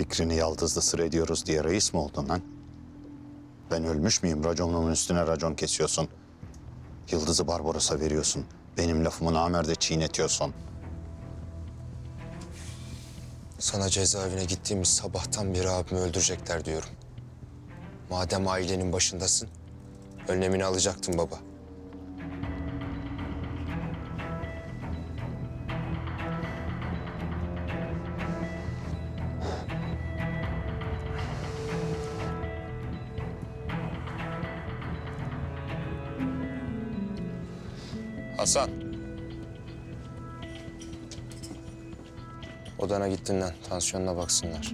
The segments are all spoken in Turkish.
Fikrini yaldızlı sır ediyoruz diye reis mi oldun lan? Ben ölmüş müyüm? Raconumun üstüne racon kesiyorsun. Yıldız'ı Barbaros'a veriyorsun. Benim lafımı namerde çiğnetiyorsun. Sana cezaevine gittiğimiz sabahtan beri abimi öldürecekler diyorum. Madem ailenin başındasın, önlemini alacaktın baba. Hasan. Odana git dinlen. Tansiyonuna baksınlar.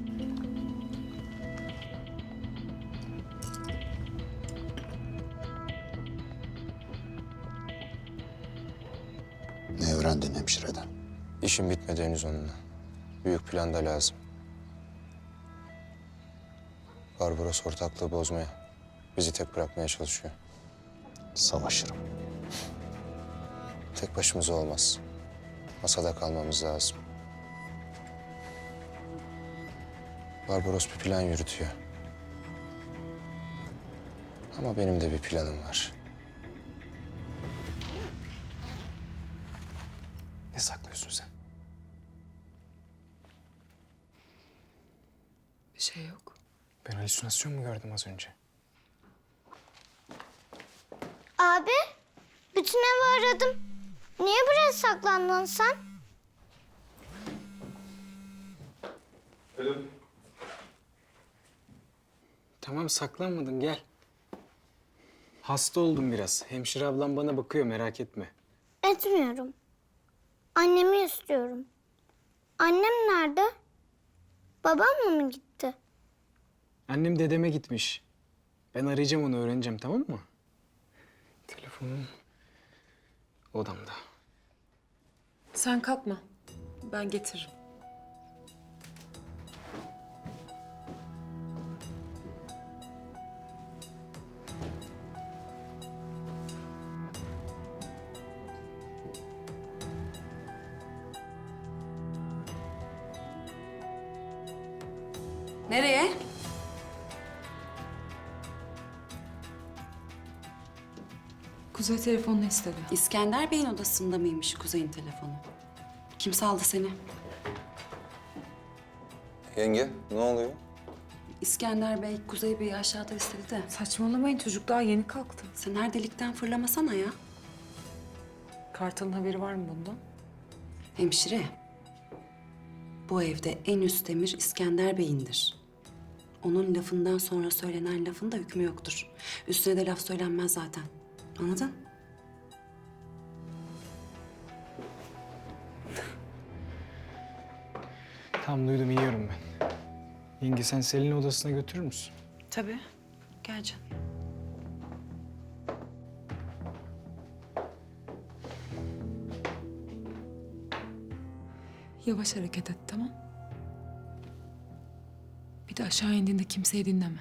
Ne öğrendin hemşireden? İşim bitmedi henüz onunla. Büyük plan da lazım. Barbaros ortaklığı bozmaya, bizi tek bırakmaya çalışıyor. Savaşırım. Tek başımıza olmaz. Masada kalmamız lazım. Barbaros bir plan yürütüyor. Ama benim de bir planım var. Ne saklıyorsun sen? Bir şey yok. Ben halüsinasyon mu gördüm az önce? Abi, bütün evi aradım. Niye buraya saklandın sen? Tamam saklanmadın gel. Hasta oldum biraz. Hemşire ablam bana bakıyor merak etme. Etmiyorum. Annemi istiyorum. Annem nerede? Babamla mı gitti? Annem dedeme gitmiş. Ben arayacağım onu öğreneceğim tamam mı? Telefonum odamda. Sen kalkma. Ben getiririm. Nereye? Kuzey telefonunu istedi. İskender Bey'in odasında mıymış Kuzey'in telefonu? Kim saldı seni? Yenge, ne oluyor? İskender Bey, Kuzey Bey'i aşağıda istedi de. Saçmalamayın çocuk daha yeni kalktı. Sen her delikten fırlamasana ya. Kartal'ın haberi var mı bundan? Hemşire. Bu evde en üst emir İskender Bey'indir. Onun lafından sonra söylenen lafın da hükmü yoktur. Üstüne de laf söylenmez zaten. Anladın? Tamam duydum iniyorum ben. Yenge sen Selin'i odasına götürür müsün? Tabii. Gel canım. Yavaş hareket et tamam Bir de aşağı indiğinde kimseyi dinleme.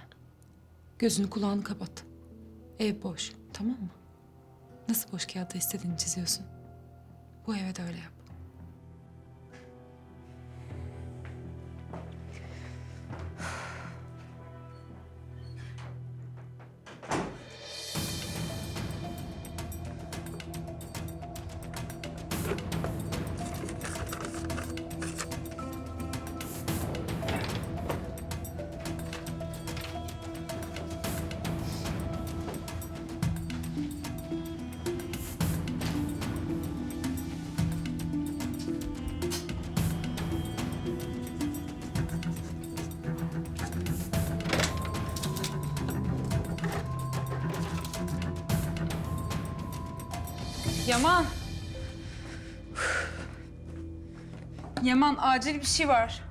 Gözünü kulağını kapat. Ev boş tamam mı? Nasıl boş kağıtta istediğini çiziyorsun? Bu eve de öyle yap. Yaman. Yaman acil bir şey var.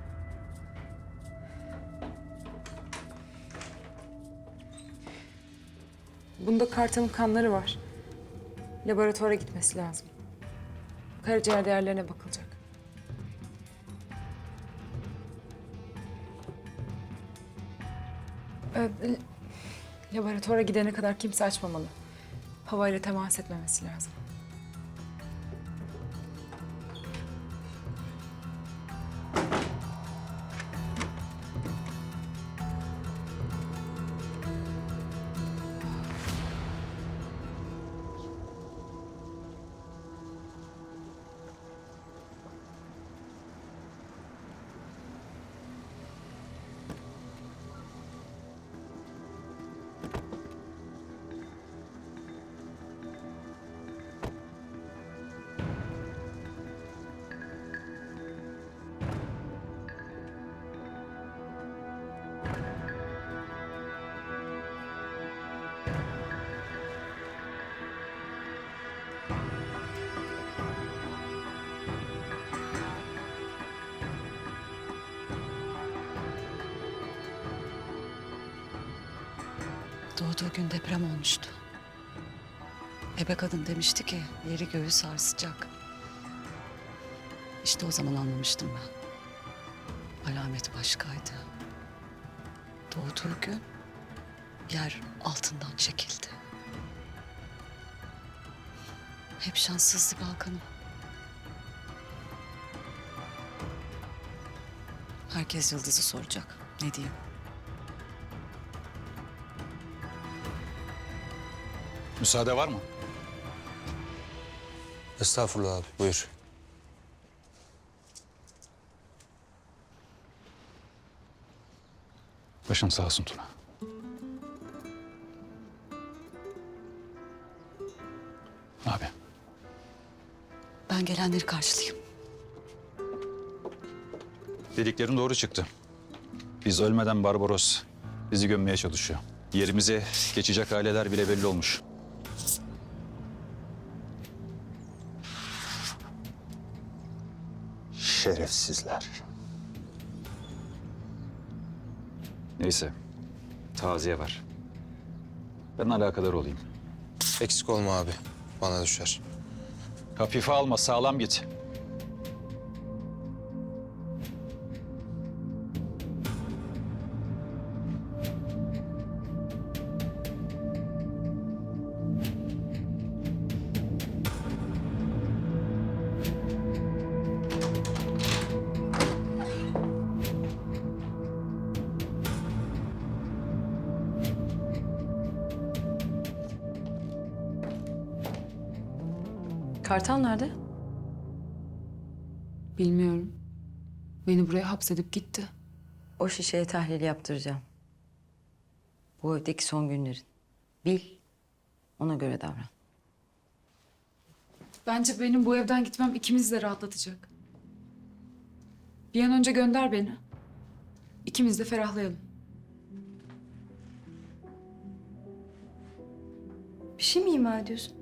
Bunda Kartal'ın kanları var. Laboratuvara gitmesi lazım. Karaciğer değerlerine bakılacak. Ee, laboratuvara gidene kadar kimse açmamalı. Havayla temas etmemesi lazım. Doğduğu gün deprem olmuştu. Ebe kadın demişti ki yeri göğü sarsacak. İşte o zaman anlamıştım ben. Alamet başkaydı. Doğduğu gün yer altından çekildi. Hep şanssızdı Balkan'ım. Herkes Yıldız'ı soracak. Ne diyeyim? Müsaade var mı? Estağfurullah abi buyur. Başın sağ olsun Tuna. Abi, Ben gelenleri karşılayayım. dediklerin doğru çıktı. Biz ölmeden Barbaros bizi gömmeye çalışıyor. Yerimize geçecek aileler bile belli olmuş. Şerefsizler. Neyse, taziye var. Ben alakadar olayım. Eksik olma abi. Bana düşer. Hafife alma, sağlam git. Kartal nerede? Bilmiyorum. Beni buraya hapsedip gitti. O şişeye tahlil yaptıracağım. Bu evdeki son günlerin. Bil. Ona göre davran. Bence benim bu evden gitmem ikimizi de rahatlatacak. Bir an önce gönder beni. İkimiz de ferahlayalım. Bir şey mi ima ediyorsun?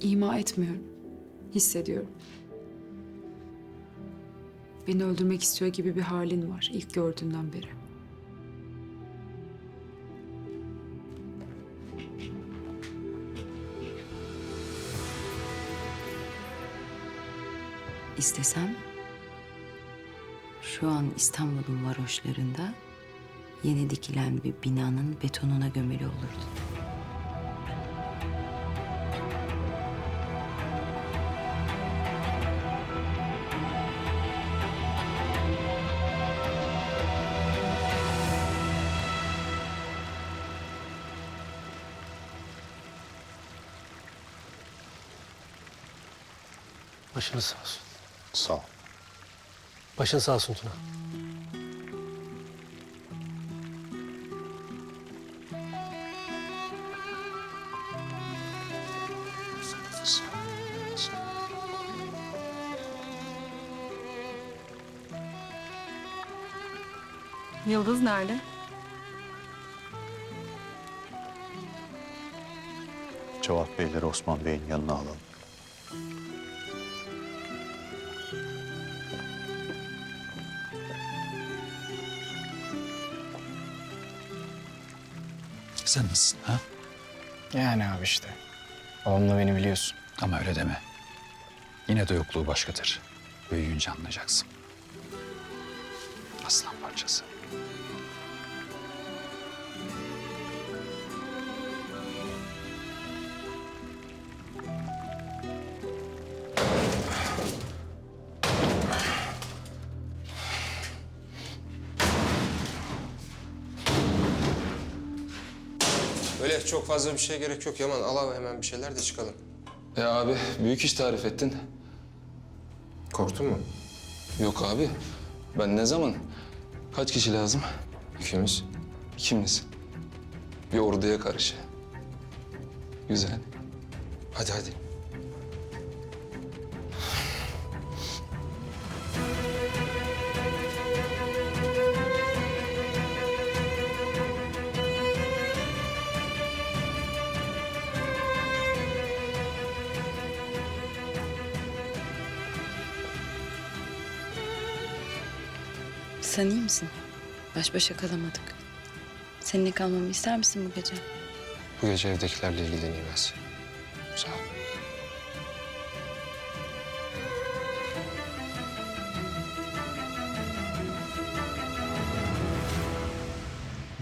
İma etmiyorum. Hissediyorum. Beni öldürmek istiyor gibi bir halin var ilk gördüğünden beri. İstesem şu an İstanbul'un varoşlarında yeni dikilen bir binanın betonuna gömülü olurdu. Başınız sağ olsun. Sağ ol. Başın sağ olsun Tuna. Yıldız nerede? Cevat Beyleri Osman Bey'in yanına alalım. Sen nasılsın ha? Yani abi işte. Babamla beni biliyorsun. Ama öyle deme. Yine de yokluğu başkadır. Büyüyünce anlayacaksın. Aslan parçası. Çok fazla bir şeye gerek yok Yaman. Al abi hemen bir şeyler de çıkalım. E abi büyük iş tarif ettin. Korktun mu? Yok abi. Ben ne zaman? Kaç kişi lazım? İkimiz. İkimiz. Bir orduya karşı. Güzel. Hadi hadi. Sen iyi misin? Baş başa kalamadık. Seninle kalmamı ister misin bu gece? Bu gece evdekilerle ilgileneyim. Sağ ol.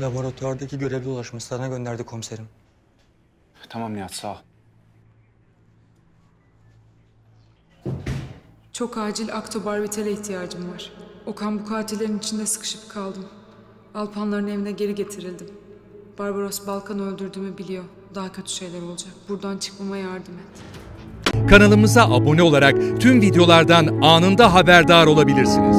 Laboratuvardaki görevli ulaşmış. Sana gönderdi komiserim. Tamam Nihat sağ ol. Çok acil aktobarbitale ihtiyacım var. Okan bu katillerin içinde sıkışıp kaldım. Alpanların evine geri getirildim. Barbaros Balkan'ı öldürdüğümü biliyor. Daha kötü şeyler olacak. Buradan çıkmama yardım et. Kanalımıza abone olarak tüm videolardan anında haberdar olabilirsiniz.